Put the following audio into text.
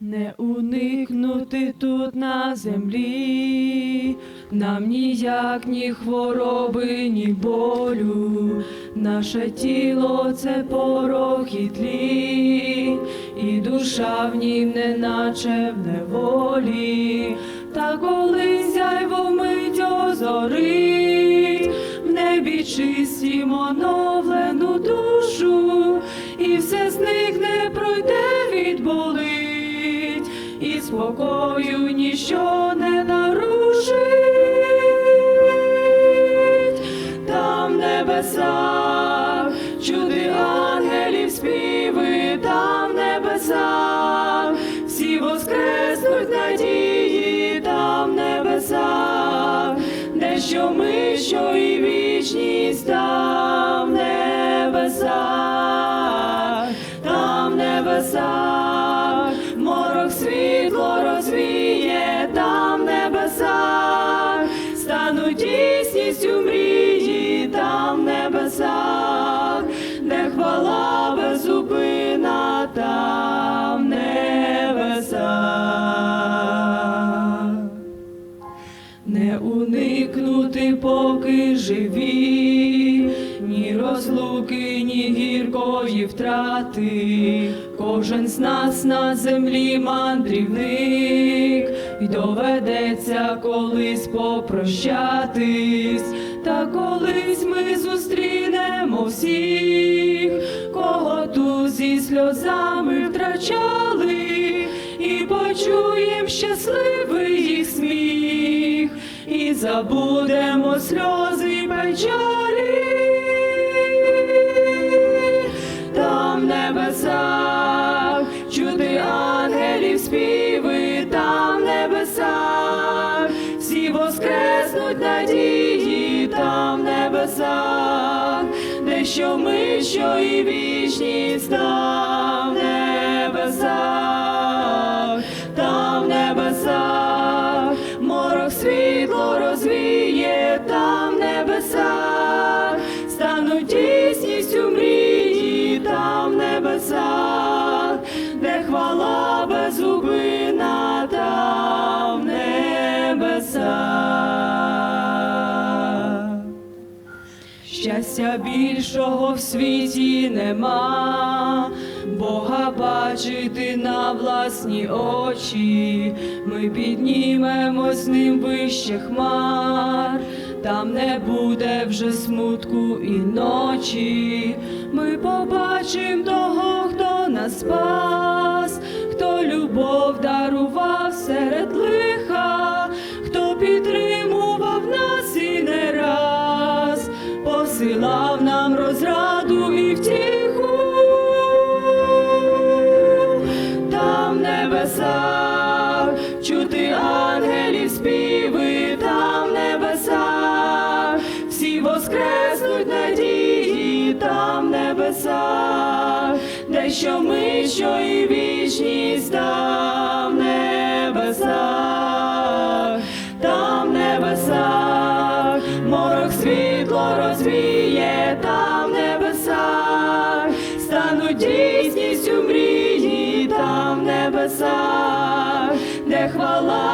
Не уникнути тут на землі, нам ніяк ні хвороби, ні болю. Наше тіло це порох і тлі, і душа в нім неначе в неволі. Та коли зяйво мить озорить, в небі чистім оновлену спокою ніщо не нарушить. Там в небесах чуди ангелів співи, там в небесах всі воскреснуть надії, там в небесах, де що ми, що і вічність, розлуки, ні гіркої втрати. Кожен з нас на землі мандрівник, і доведеться колись попрощатись, та колись ми зустрінемо всіх, кого тут зі сльозами втрачали, і почуєм щасливий їх сміх, і забудемо сльози печалі. Небесах, де ми, що і вічність, там в небесах, там в небесах, морок світло розвіє, там в небесах, стануть Щастя більшого в світі нема, Бога бачити на власні очі, ми піднімемо з ним вище хмар, там не буде вже смутку і ночі. Ми побачимо того, хто нас спас, хто любов посилав нам розраду і втіху. Там в небесах чути ангелів співи, там в небесах, всі воскреснуть надії, там в небесах, де що ми, що і вічність, там де хвала